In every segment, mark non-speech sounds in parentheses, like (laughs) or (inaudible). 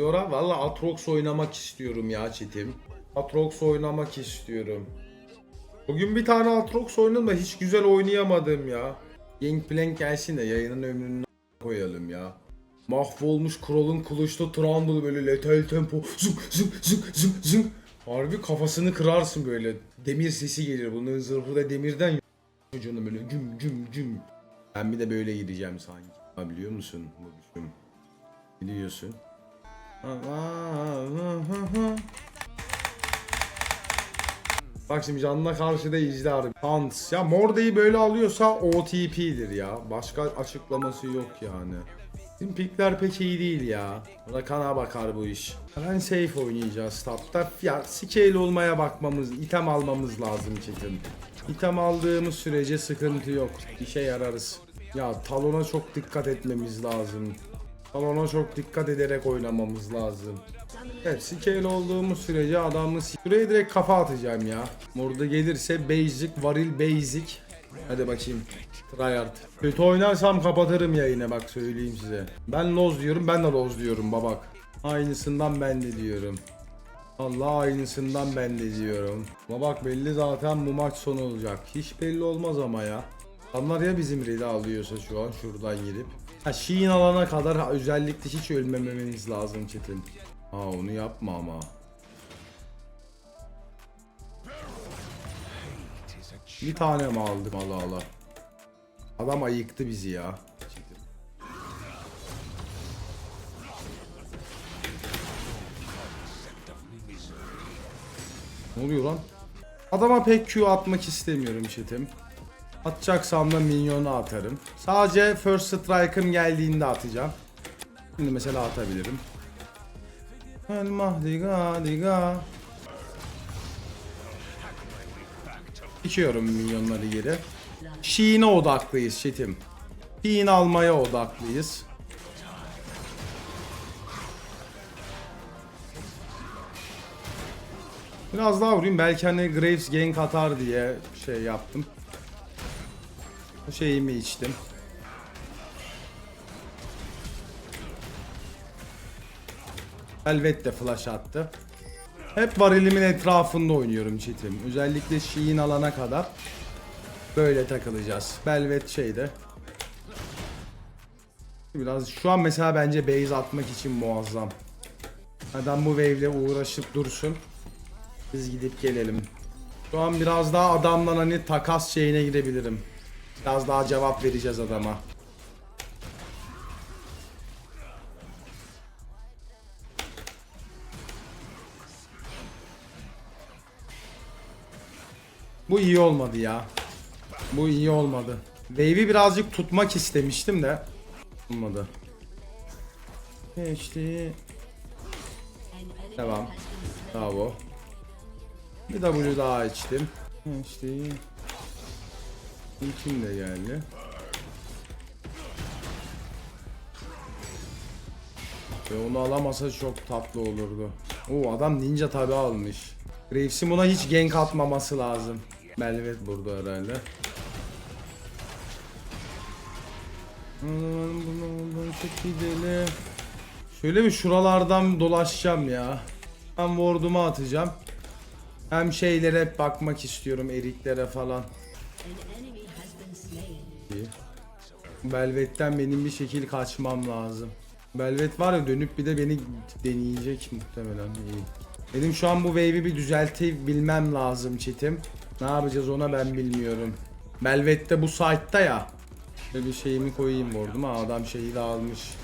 Yora valla Atrox oynamak istiyorum ya çetim. Atrox oynamak istiyorum. Bugün bir tane Atrox oynadım da hiç güzel oynayamadım ya. Gangplank gelsin de yayının ömrünü koyalım ya. Mahvolmuş Kroll'un kılıçta Trundle böyle letal tempo zık zık zık zık zık. Harbi kafasını kırarsın böyle. Demir sesi gelir. Bunun zırhı da demirden çocuğunu böyle cüm cüm cüm. Ben bir de böyle gideceğim sanki. Ha biliyor musun bu biçim? Biliyorsun. Bak şimdi canına karşı da harbi. Hans. Ya Morda'yı böyle alıyorsa OTP'dir ya. Başka açıklaması yok yani. Bizim pikler pek iyi değil ya. Rakana bakar bu iş. Ben safe oynayacağız tapta. Ya scale olmaya bakmamız, item almamız lazım çetin. İtem aldığımız sürece sıkıntı yok. İşe yararız. Ya talona çok dikkat etmemiz lazım. Talona çok dikkat ederek oynamamız lazım. Evet scale olduğumuz sürece adamı s- Şuraya direkt kafa atacağım ya. Burada gelirse basic, varil basic. Hadi bakayım. Tryhard. Kötü oynarsam kapatırım yayını bak söyleyeyim size. Ben loz diyorum ben de loz diyorum babak. Aynısından ben de diyorum. Allah aynısından ben de diyorum. Babak belli zaten bu maç sonu olacak. Hiç belli olmaz ama ya. Adamlar ya bizim redi alıyorsa şu an şuradan girip. Ha Sheen alana kadar özellikle hiç ölmememiz lazım Çetin. Ha onu yapma ama. Bir tane mi aldık Allah Allah. Adam ayıktı bizi ya. Ne oluyor lan? Adama pek Q atmak istemiyorum Çetim. Atacaksam da minyonu atarım. Sadece first strike'ım geldiğinde atacağım. Şimdi mesela atabilirim. Elma diga diga. Dikiyorum minyonları geri. Sheen'e odaklıyız Çetim. Sheen almaya odaklıyız. Biraz daha vurayım belki hani Graves gank atar diye şey yaptım. Şeyimi içtim. Velvet de flash attı. Hep varilimin etrafında oynuyorum çitim. Özellikle Sheen alana kadar böyle takılacağız. Velvet şeyde. Biraz şu an mesela bence base atmak için muazzam. Adam bu wave'le uğraşıp dursun. Biz gidip gelelim. Şu an biraz daha adamdan hani takas şeyine girebilirim. Biraz daha cevap vereceğiz adama. Bu iyi olmadı ya. Bu iyi olmadı. Wave'i birazcık tutmak istemiştim de. Olmadı. Geçti. Devam. Bravo. Bir W daha içtim. İşte İlkim de geldi. Ve onu alamasa çok tatlı olurdu. Oo adam ninja tabi almış. Graves'in buna hiç gank atmaması lazım. Velvet burada herhalde. Şöyle bir şuralardan dolaşacağım ya. Ben ward'umu atacağım. Hem şeylere bakmak istiyorum eriklere falan. İyi. Velvet'ten benim bir şekil kaçmam lazım. Velvet var ya dönüp bir de beni deneyecek muhtemelen iyi. Benim şu an bu wave'i bir düzeltebilmem lazım çetim. Ne yapacağız ona ben bilmiyorum. Velvet de bu site'ta ya. Şöyle bir şeyimi koyayım vurdum ha adam şeyi de almış.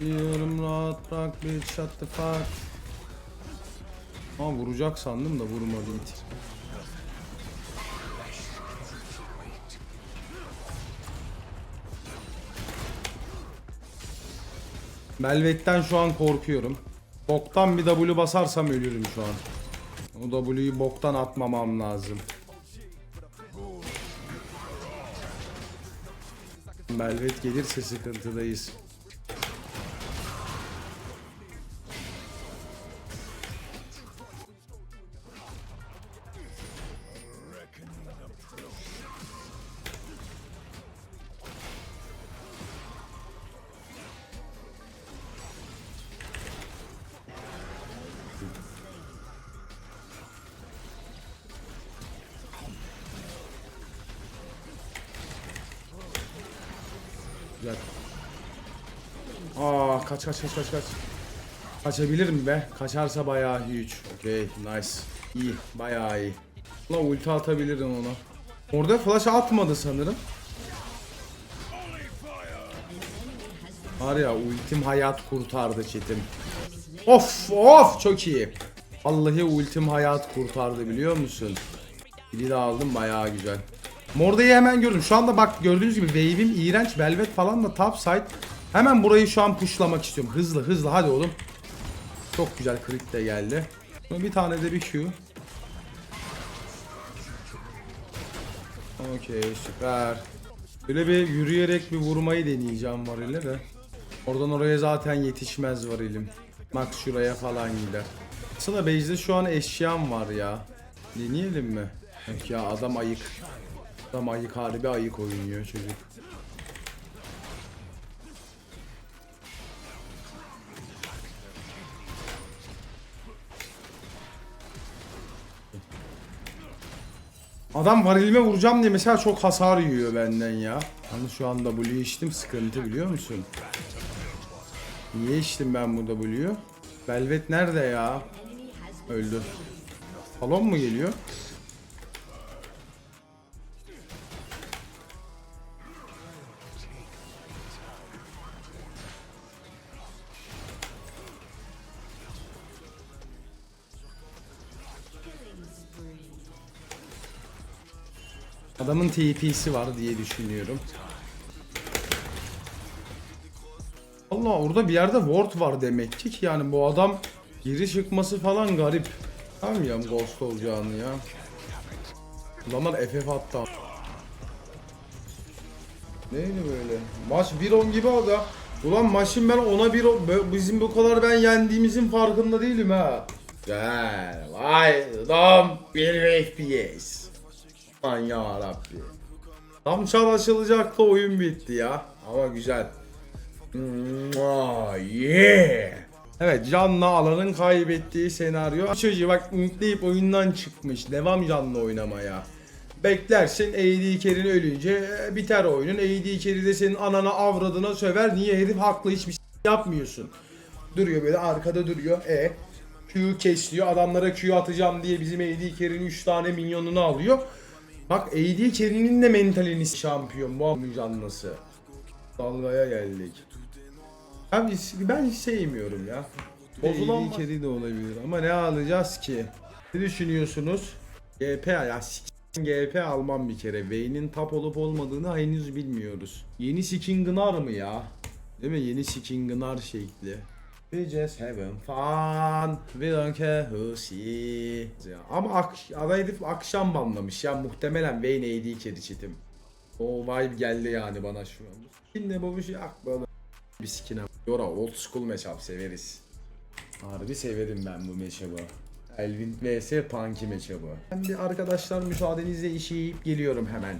Diyorum rahat bırak bir shut the fuck. Aa vuracak sandım da vurmadı it. Velvet'ten şu an korkuyorum. Boktan bir W basarsam ölürüm şu an. O W'yu boktan atmamam lazım. Velvet gelirse sıkıntıdayız. Kaç kaç kaç kaç kaç. Kaçabilir mi be? Kaçarsa bayağı huge. Okay, nice. İyi, bayağı iyi. La ulti atabilirim ona. Orada flash atmadı sanırım. Var ya ultim hayat kurtardı çetim. Of of çok iyi. Vallahi ultim hayat kurtardı biliyor musun? Biri de aldım bayağı güzel. Morda'yı hemen gördüm. Şu anda bak gördüğünüz gibi wave'im iğrenç. Velvet falan da top side. Hemen burayı şu an pushlamak istiyorum. Hızlı hızlı hadi oğlum. Çok güzel crit de geldi. Bir tane de bir Q. Okey süper. Böyle bir yürüyerek bir vurmayı deneyeceğim var ile de. Oradan oraya zaten yetişmez var elim. Max şuraya falan gider. Aslında base'de şu an eşyam var ya. Deneyelim mi? Yok ya adam ayık. Adam ayık harbi ayık oynuyor çocuk. Adam varilime vuracağım diye mesela çok hasar yiyor benden ya. Hani şu an W içtim sıkıntı biliyor musun? Niye içtim ben bu W'yu? Velvet nerede ya? Öldü. Salon mu geliyor? Adamın TP'si var diye düşünüyorum. Allah orada bir yerde ward var demek ki yani bu adam geri çıkması falan garip. Bilmiyorum ghost olacağını ya. Adamlar FF attı. Neydi böyle? Maç 1-10 gibi oldu. Ulan maçın ben ona bir bizim bu kadar ben yendiğimizin farkında değilim ha. Gel vay adam bir FPS. Aman ya Rabbi. Tam çar açılacaktı oyun bitti ya. Ama güzel. Mwah, yeah. Evet Can'la Alan'ın kaybettiği senaryo. Çocuğu bak intleyip oyundan çıkmış. Devam Can'la oynamaya. Beklersin AD Carry'in ölünce e, biter oyunun. AD Carry de senin anana avradına söver. Niye herif haklı hiçbir şey yapmıyorsun. Duruyor böyle arkada duruyor. E Q kesiyor. Adamlara Q atacağım diye bizim AD Carry'nin 3 tane minyonunu alıyor. Bak AD Carry'nin de mentalini şampiyon. Bu canlısı. Dalgaya geldik. Ben, ben hiç sevmiyorum ya. Bozulan kedi de olabilir ama ne alacağız ki? Ne düşünüyorsunuz? GP ya GP almam bir kere. Vayne'in tap olup olmadığını henüz bilmiyoruz. Yeni skin Gnar mı ya? Değil mi? Yeni skin Gnar şekli. We just having fun. We don't care who sees. Ya, ama ak ada herif akşam banlamış ya. Muhtemelen Vayne AD kedi çetim. O vibe geldi yani bana şu an. Skinle bu bir şey ak böyle bir skine. Yora old school matchup severiz. Harbi severim ben bu matchup'ı. Elvin vs Punky matchup'ı. Ben bir arkadaşlar müsaadenizle işi yiyip geliyorum hemen.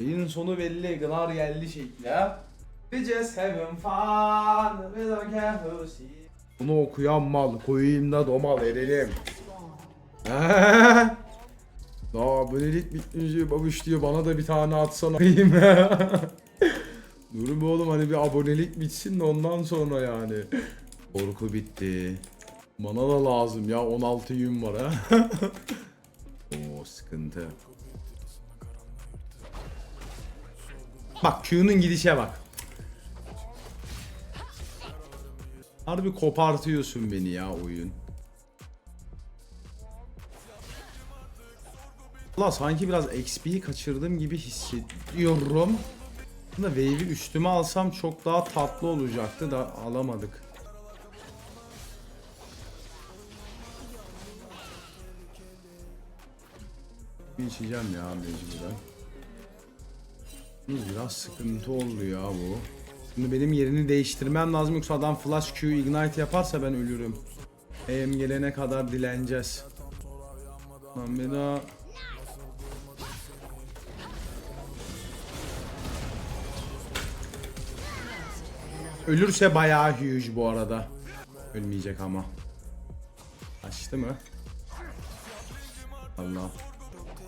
Yayının sonu belli. Gnar geldi şekli. We just having fun. We don't care who sees. Bunu okuyan mal. Koyayım da domal erelim. Daha abonelik bitmiş babuş diyor bana da bir tane atsana. (laughs) Durun be oğlum hani bir abonelik bitsin de ondan sonra yani. Korku bitti. Bana da lazım ya 16 yün var ha. (laughs) Oo sıkıntı. Bak Q'nun gidişe bak. Harbi kopartıyorsun beni ya oyun. Valla sanki biraz XP'yi kaçırdığım gibi hissediyorum. Aslında wave'i üstüme alsam çok daha tatlı olacaktı da alamadık. İçeceğim ya mecburen. Biraz sıkıntı oldu ya bu. Şimdi benim yerini değiştirmem lazım yoksa adam flash Q ignite yaparsa ben ölürüm. EM gelene kadar dileneceğiz. Lan bir daha Ölürse bayağı huge bu arada. Ölmeyecek ama. Açtı mı? Allah.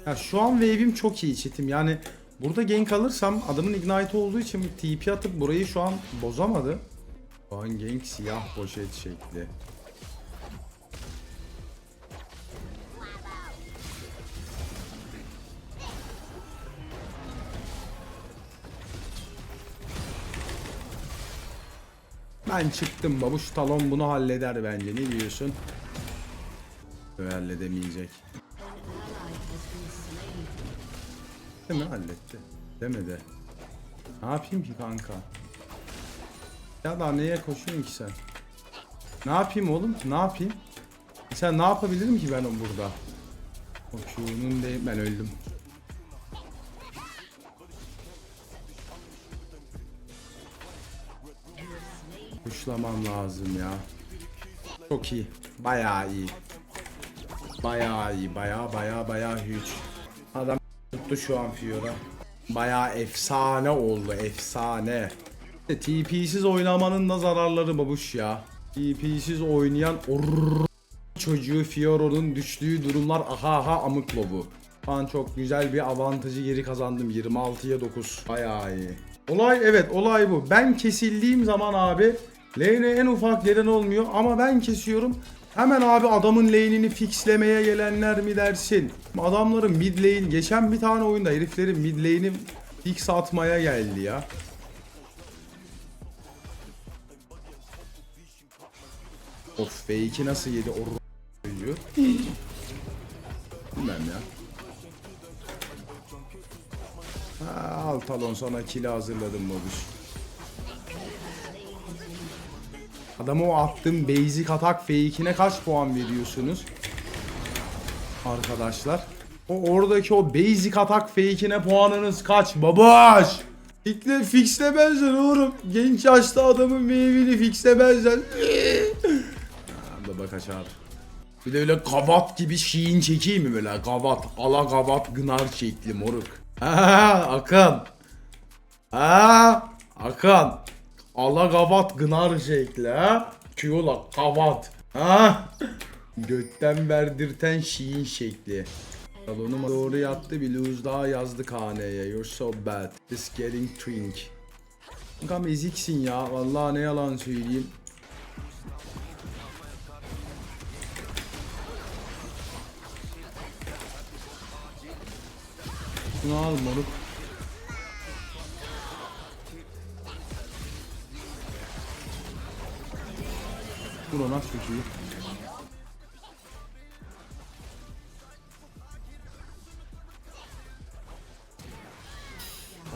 Ya şu an wave'im çok iyi çetim. Yani Burada gank alırsam adamın ignite olduğu için TP atıp burayı şu an bozamadı. Şu an gank siyah poşet şekli. Ben çıktım babuş talon bunu halleder bence ne diyorsun? Böyle halledemeyecek. Değil mi halletti? Demedi. Ne yapayım ki kanka? Ya daha neye koşuyorsun ki sen? Ne yapayım oğlum? Ne yapayım? Sen ne yapabilirim ki ben burada? O Q'nun de ben öldüm. Kuşlamam lazım ya. Çok iyi. Bayağı iyi. Bayağı iyi. Bayağı bayağı bayağı huge. Tuttu şu an Fiora. Bayağı efsane oldu. Efsane. TP'siz oynamanın da zararları babuş ya. TP'siz oynayan orr çocuğu Fiora'nın düştüğü durumlar aha aha amık lobu. An çok güzel bir avantajı geri kazandım. 26'ya 9. Bayağı iyi. Olay evet olay bu. Ben kesildiğim zaman abi lane'e en ufak gelen olmuyor ama ben kesiyorum. Hemen abi adamın lane'ini fixlemeye gelenler mi dersin? Adamların mid lane geçen bir tane oyunda heriflerin mid lane'i fix atmaya geldi ya. Of fake'i nasıl yedi o. Bilmem ya. Ha, al talon sana kili hazırladım babuş. Adama o attığım basic atak fake'ine kaç puan veriyorsunuz? Arkadaşlar. O oradaki o basic atak fake'ine puanınız kaç babaş? Fikre fixlemezler oğlum. Genç yaşta adamın wave'ini fixlemezler. Ha, Baba kaçar. Bir de öyle gavat gibi şiin çekeyim mi böyle gavat ala gavat gınar şekli moruk. Ha Akan. Ha Akan. Ala gavat gınar şekli ha. Kyola gavat. Ha. Götten verdirten şiin şekli. Salonuma doğru yattı bir lose daha yazdı haneye. You're so bad. Just getting twink. Kankam eziksin ya. Vallahi ne yalan söyleyeyim. Şunu al moruk. Vur ona çocuğu.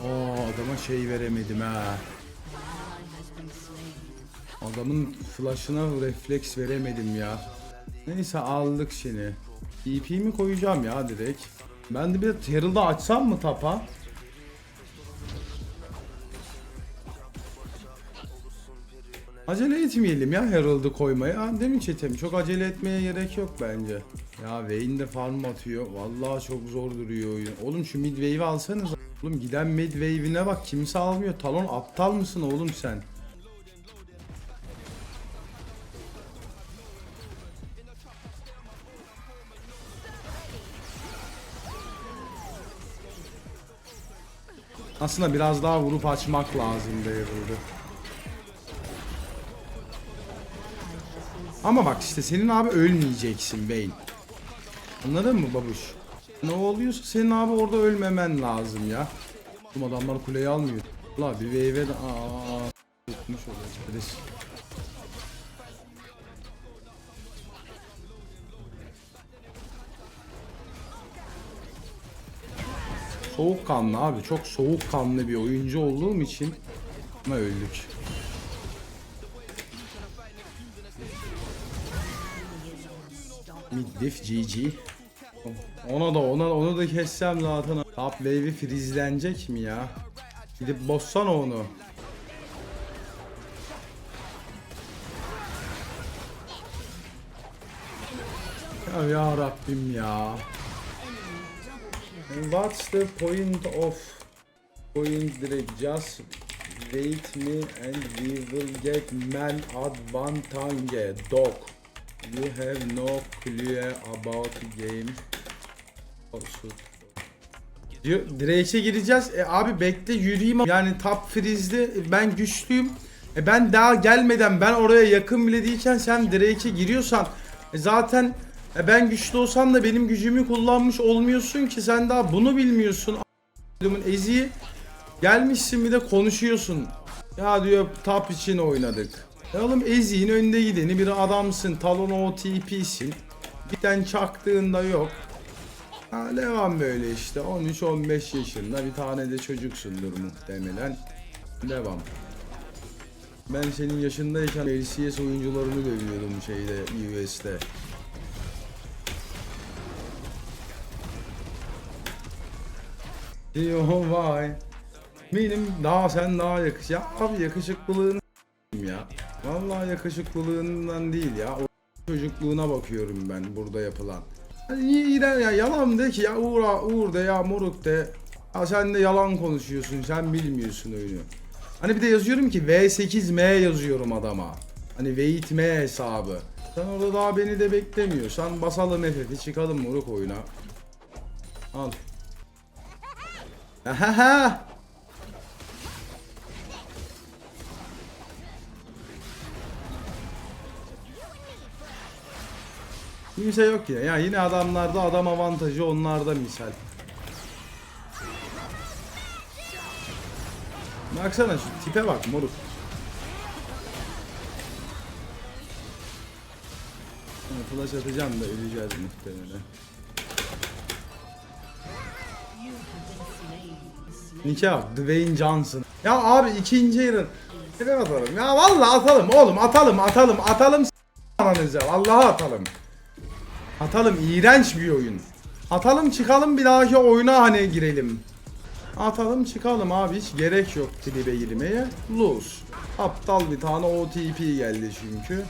Aa adama şey veremedim ha. Adamın flash'ına refleks veremedim ya. Neyse aldık şimdi. EP mi koyacağım ya direkt. Ben de bir Herald'ı açsam mı tapa? Acele etmeyelim ya Herald'ı koymaya. Değil mi çetem? Çok acele etmeye gerek yok bence. Ya Vayne de farm atıyor. Vallahi çok zor duruyor oyun. Oğlum şu mid wave'i alsanız. Oğlum giden mid wave'ine bak kimse almıyor. Talon aptal mısın oğlum sen? Aslında biraz daha vurup açmak lazım Herald'ı. Ama bak işte senin abi ölmeyeceksin Bane. Anladın mı babuş? Ne oluyorsa senin abi orada ölmemen lazım ya. Bu adamlar kuleyi almıyor. La bir wave'e de aaa tutmuş oluyor. Soğukkanlı abi çok soğukkanlı bir oyuncu olduğum için öldük. Middiff GG. Ona da ona onu da kessem zaten. Top wave'i frizlenecek mi ya? Gidip bossana onu. Ya, ya Rabbim ya. What's the point of point direct just wait me and we will get man advantage dog. You have no clue about game. Diyor, Drake'e gireceğiz. E abi bekle yürüyeyim. Yani top freeze'de ben güçlüyüm. E ben daha gelmeden ben oraya yakın bile değilken sen Drake'e giriyorsan e zaten e ben güçlü olsam da benim gücümü kullanmış olmuyorsun ki sen daha bunu bilmiyorsun. A**ımın eziği gelmişsin bir de konuşuyorsun. Ya diyor top için oynadık. Ya oğlum eziğin önde gideni bir adamsın. Talon OTP'sin. Bir tane çaktığında yok. Ha, devam böyle işte 13-15 yaşında bir tane de çocuksundur muhtemelen. Devam. Ben senin yaşındayken LCS oyuncularını dövüyordum şeyde US'te. Diyor vay. Benim daha sen daha yakış. Ya abi yakışıklılığını ya. Vallahi yakışıklılığından değil ya. O çocukluğuna bakıyorum ben burada yapılan. Niye iğren ya yalan de ki ya Uğur, Uğur de ya moruk de. Ya sen de yalan konuşuyorsun sen bilmiyorsun oyunu. Hani bir de yazıyorum ki V8M yazıyorum adama. Hani Wait M hesabı. Sen orada daha beni de beklemiyorsan basalım FF'i çıkalım moruk oyuna. Al. Ahaha. Kimse yok ya. Ya yine adamlarda adam avantajı onlarda misal. Baksana şu tipe bak moruk. Flash atacağım da öleceğiz muhtemelen. Nikah Dwayne Johnson. Ya abi ikinci yarı. Ne atalım ya vallahi atalım oğlum atalım atalım atalım s- ananıza vallahi atalım. Atalım iğrenç bir oyun. Atalım çıkalım bir dahaki oyuna hani girelim. Atalım çıkalım abi hiç gerek yok tribe girmeye. Lose. Aptal bir tane OTP geldi çünkü.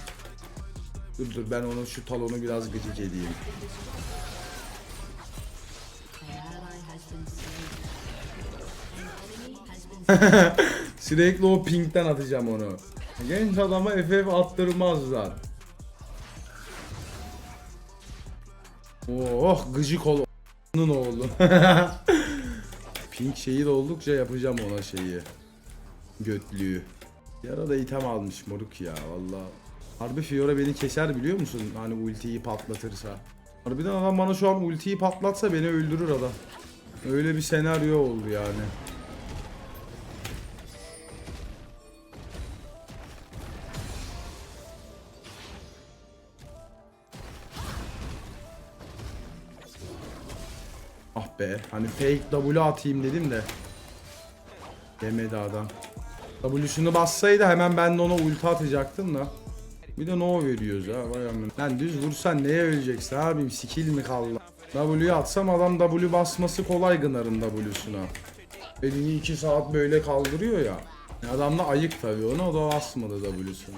Dur dur ben onu şu talonu biraz gıcık edeyim. (laughs) Sürekli o pinkten atacağım onu. Genç adama FF attırmazlar. Oh gıcık ol onun oğlu. (laughs) Pink şeyi de oldukça yapacağım ona şeyi. Götlüğü. Yara da item almış moruk ya valla. Harbi Fiora beni keser biliyor musun? Hani ultiyi patlatırsa. Harbiden adam bana şu an ultiyi patlatsa beni öldürür adam. Öyle bir senaryo oldu yani. Be hani fake W atayım dedim de. Demedi adam. W'sunu bassaydı hemen ben de ona ulti atacaktım da. Bir de no veriyoruz ha vay amına. Lan düz vursan neye öleceksin abim skill mi kaldı? W'yu atsam adam W basması kolay Gınar'ın W'suna. Elini 2 saat böyle kaldırıyor ya. Adam da ayık tabii ona o da basmadı W'suna.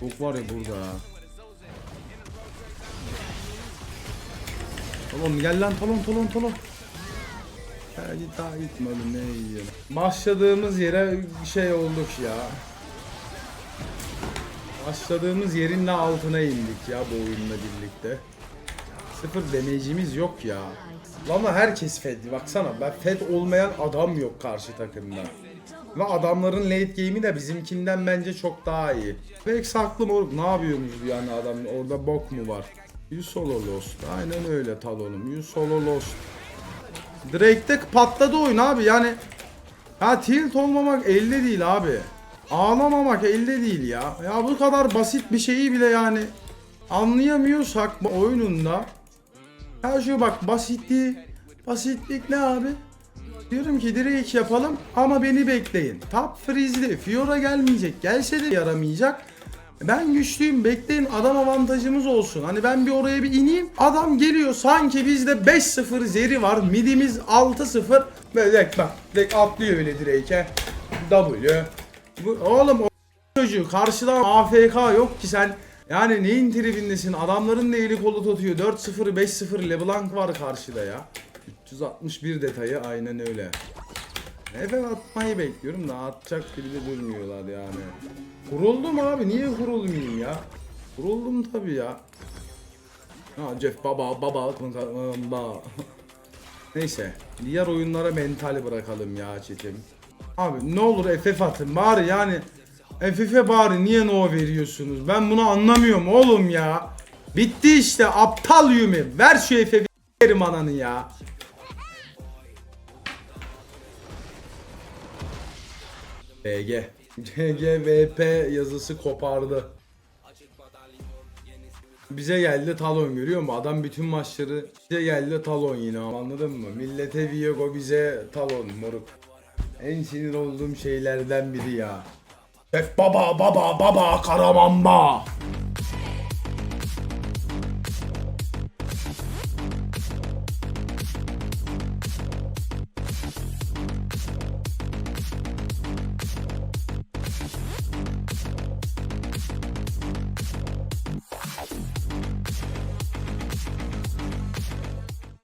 Çok var ya burada ha. Talon gel lan talon talon talon. Ya daha gitme oğlum ne yiyelim. Başladığımız yere şey olduk ya. Başladığımız yerin de altına indik ya bu oyunla birlikte. Sıfır demecimiz yok ya. Ama herkes fed. Baksana ben fed olmayan adam yok karşı takımda. Ve adamların late game'i de bizimkinden bence çok daha iyi. Vex haklı moruk ne yapıyormuş yani adam orada bok mu var? You solo lost. Aynen öyle talonum. You solo lost. Drake'de patladı oyun abi yani. Ha tilt olmamak elde değil abi. Ağlamamak elde değil ya. Ya bu kadar basit bir şeyi bile yani anlayamıyorsak oyununda ya şu bak basitliği basitlik ne abi? Diyorum ki Drake yapalım ama beni bekleyin. Top freeze'li. Fiora gelmeyecek. Gelse de yaramayacak. Ben güçlüyüm bekleyin adam avantajımız olsun. Hani ben bir oraya bir ineyim. Adam geliyor sanki bizde 5-0 zeri var. Midimiz 6-0. Böyle direkt bak direkt atlıyor öyle Drake'e. W. Bu, oğlum o çocuğu karşıda AFK yok ki sen yani neyin tribindesin adamların da eli kolu tutuyor 4-0 5-0 LeBlanc var karşıda ya 361 detayı aynen öyle Efe atmayı bekliyorum da atacak gibi de durmuyorlar yani Kuruldum abi niye kurulmayayım ya Vuruldum tabi ya. Ha Jeff baba baba baba. (laughs) Neyse diğer oyunlara mental bırakalım ya çetim. Abi ne olur FF atın bari yani FF'e bari niye no veriyorsunuz? Ben bunu anlamıyorum oğlum ya. Bitti işte aptal Yumi. Ver şu FF'i ananı ya. BG. GGVP yazısı kopardı. Bize geldi talon görüyor musun? Adam bütün maçları bize geldi talon yine anladın mı? Millete Viego bize talon moruk. En sinir olduğum şeylerden biri ya. Şef baba baba baba karamamba.